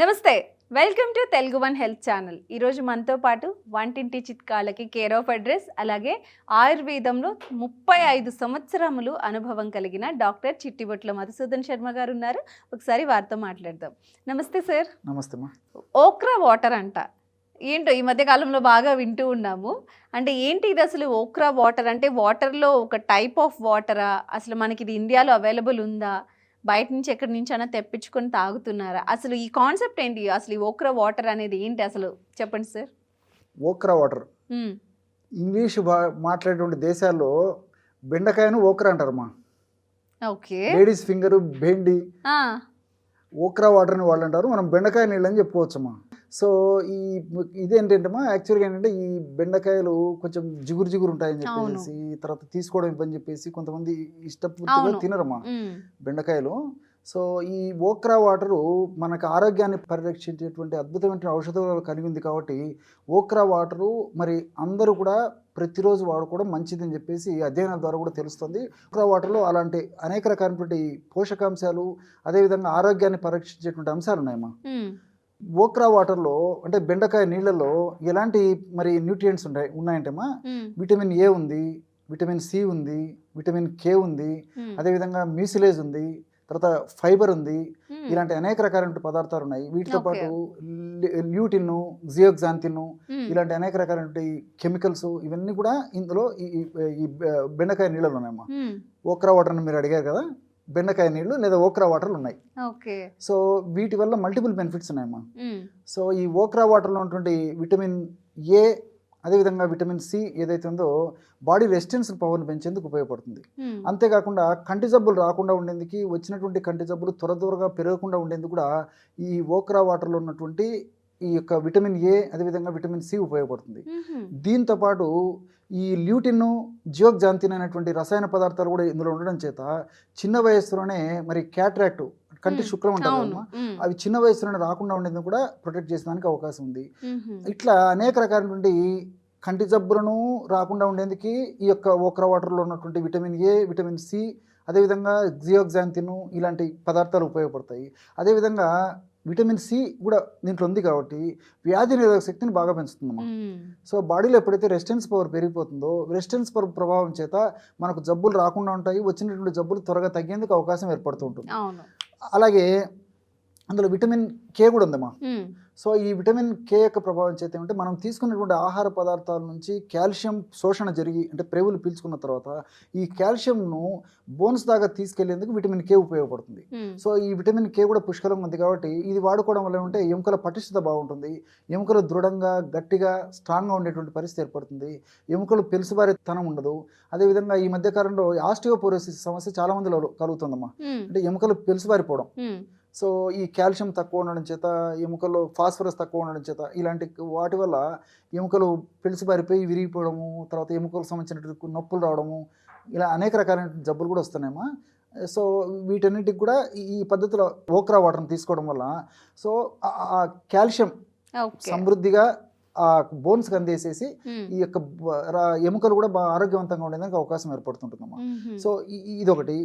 నమస్తే welcome to Telugu one health channel. ఈరోజు మనతో పాటు వంటింటి చిట్కాలకి కేర్ ఆఫ్ అడ్రస్ అలాగే ఆయుర్వేదంలో ముప్పై ఐదు సంవత్సరములు అనుభవం కలిగిన డాక్టర్ చిట్టిబొట్ల మధుసూదన్ శర్మ గారు ఉన్నారు. ఒకసారి వారితో మాట్లాడదాం. నమస్తే సార్. నమస్తే ఓక్రా వాటర్ అంట. ఏంటో ఈ మధ్య కాలంలో బాగా వింటూ ఉన్నాము. అంటే ఏంటి ఇది అసలు ఓక్రా వాటర్? అంటే వాటర్లో ఒక టైప్ ఆఫ్ వాటరా అసలు మనకి ఇది ఇండియాలో అవైలబుల్ ఉందా? బయట నుంచి ఎక్కడి నుంచి అయినా తెప్పించుకొని తాగుతున్నారా? అసలు ఈ కాన్సెప్ట్ ఏంటి? అసలు ఈ ఓక్రా వాటర్ అనేది ఏంటి అసలు? చెప్పండి సార్. Okra water. ఇంగ్లీష్ మాట్లాడేటువంటి దేశాల్లో బెండకాయను okra అంటారమ్మా. Okay. Ladies finger bhindi okra వాటర్ని వాళ్ళు అంటారు మనం బెండకాయ నీళ్ళు అని చెప్పుకోవచ్చమ్మా. సో ఈ ఇదేంటంటమ్మా యాక్చువల్గా ఏంటంటే ఈ బెండకాయలు కొంచెం జిగురు జిగురు ఉంటాయని. చెప్పేసి తర్వాత తీసుకోవడం ఇబ్బంది చెప్పేసి కొంతమంది ఇష్టపూర్తిగా. తినరమ్మా మ్మ్. బెండకాయలు సో ఈ ఓక్రా వాటరు మనకు ఆరోగ్యాన్ని పరిరక్షించేటువంటి అద్భుతమైన ఔషధాలు కలిగి ఉంది కాబట్టి ఓక్రా వాటరు మరి అందరూ కూడా ప్రతిరోజు వాడుకోవడం మంచిదని చెప్పేసి అధ్యయనాల ద్వారా కూడా తెలుస్తుంది ఓక్రా వాటర్లో అలాంటి అనేక రకాలైనటువంటి పోషకాంశాలు అదేవిధంగా ఆరోగ్యాన్ని పరీక్షించేటువంటి అంశాలు ఉన్నాయమ్మా మ్మ్. ఓక్రా వాటర్లో అంటే బెండకాయ నీళ్ళలో ఎలాంటి మరి న్యూట్రియంట్స్ ఉంటాయి ఉన్నాయంటేమా. విటమిన్ ఏ ఉంది విటమిన్ సి ఉంది విటమిన్ కే ఉంది. అదేవిధంగా మ్యూసిలేజ్ ఉంది తర్వాత ఫైబర్ ఉంది. ఇలాంటి అనేక రకాలైన పదార్థాలు ఉన్నాయి వీటితో. పాటు ల్యూటిన్ జియోగ్జాంతిన్. ఇలాంటి అనేక రకాలైన కెమికల్స్ ఇవన్నీ కూడా ఇందులో ఈ బెండకాయ నీళ్ళలో ఉన్నాయమ్మా మ్మ్. ఓక్రా వాటర్ మీరు అడిగారు కదా బెండకాయ నీళ్ళు లేదా ఓక్రా వాటర్లు ఉన్నాయి ఓకే సో వీటి వల్ల మల్టిపుల్ బెనిఫిట్స్ ఉన్నాయమ్మా మ్మ్. సో ఈ ఓక్రా వాటర్లో ఉన్నటువంటి విటమిన్ ఏ అదేవిధంగా విటమిన్ సి ఏదైతే ఉందో బాడీ రెసిస్టెన్స్ పవర్ని పెంచేందుకు ఉపయోగపడుతుంది. అంతేకాకుండా కంటి జబ్బులు రాకుండా ఉండేందుకు వచ్చినటువంటి కంటి జబ్బులు త్వర త్వరగా పెరగకుండా ఉండేందుకు కూడా ఈ ఓక్రా వాటర్లో ఉన్నటువంటి ఈ యొక్క విటమిన్ ఏ అదేవిధంగా విటమిన్ సి ఉపయోగపడుతుంది. దీంతో పాటు ఈ ల్యూటిన్ జియోగ్జాంతిన్ అనేటువంటి రసాయన పదార్థాలు కూడా ఇందులో ఉండడం చేత చిన్న వయస్సులోనే మరి క్యాట్రాక్ట్ కంటి. శుక్లం అంటారు. అవి చిన్న వయసులోనే రాకుండా ఉండేందుకు కూడా ప్రొటెక్ట్ చేసేదానికి అవకాశం ఉంది. ఇట్లా అనేక రకాలైనటువంటి కంటి జబ్బులను రాకుండా ఉండేందుకు ఈ యొక్క ఓక్రా వాటర్లో ఉన్నటువంటి విటమిన్ ఏ విటమిన్ సి అదేవిధంగా జియోగ్జాంతిన్ ఇలాంటి పదార్థాలు ఉపయోగపడతాయి అదేవిధంగా విటమిన్ సి కూడా దీంట్లో ఉంది కాబట్టి వ్యాధి నిరోధక శక్తిని బాగా పెంచుతుందన్నమాట మ్మ్. సో బాడీలో ఎప్పుడైతే రెసిస్టెన్స్ పవర్ పెరిగిపోతుందో రెసిస్టెన్స్ పవర్ ప్రభావం చేత మనకు జబ్బులు రాకుండా ఉంటాయి వచ్చినటువంటి జబ్బులు త్వరగా తగ్గేందుకు అవకాశం ఏర్పడుతూ ఉంటుంది. అలాగే అందులో విటమిన్ కే కూడా ఉందమ్మా మ్మ్. సో ఈ విటమిన్ కే యొక్క ప్రభావం చేత ఏమంటే మనం తీసుకున్నటువంటి ఆహార పదార్థాల నుంచి కాల్షియం శోషణ జరిగి అంటే ప్రేవులు పీల్చుకున్న తర్వాత ఈ కాల్షియంను బోన్స్ దాకా తీసుకెళ్ళేందుకు విటమిన్ కే ఉపయోగపడుతుంది. సో ఈ విటమిన్ కే కూడా పుష్కలంగా ఉంది కాబట్టి ఇది వాడుకోవడం వల్ల ఏమంటే ఎముకల పటిష్టత బాగుంటుంది ఎముకలు దృఢంగా గట్టిగా స్ట్రాంగ్గా ఉండేటువంటి పరిస్థితి ఏర్పడుతుంది ఎముకలు పెలుసుబారితనం ఉండదు అదేవిధంగా ఈ మధ్య కాలంలో ఆస్టియోపోరోసిస్ సమస్య చాలా మందిలో కలుగుతుందమ్మా మ్మ్. అంటే ఎముకలు పెలుసుబారిపోవడం. సో ఈ కాల్షియం తక్కువ ఉండడం చేత ఎముకల్లో ఫాస్ఫరస్ తక్కువ ఉండడం చేత ఇలాంటి వాటి వల్ల ఎముకలు పెలిసిపారిపోయి విరిగిపోవడము తర్వాత ఎముకలకు సంబంధించినటువంటి నొప్పులు రావడము ఇలా అనేక రకాలైన జబ్బులు కూడా వస్తున్నాయమ్మా సో వీటన్నిటికి కూడా ఈ- పద్ధతిలో ఓక్రా వాటర్ని తీసుకోవడం వల్ల సో ఆ- కాల్షియం సమృద్ధిగా ఆ బోన్స్కి అందేసేసి. ఈ యొక్క ఎముకలు కూడా బాగా ఆరోగ్యవంతంగా ఉండేదానికి అవకాశం ఏర్పడుతుంటుందమ్మా మ్మ్. సో ఇ- ఇదొకటి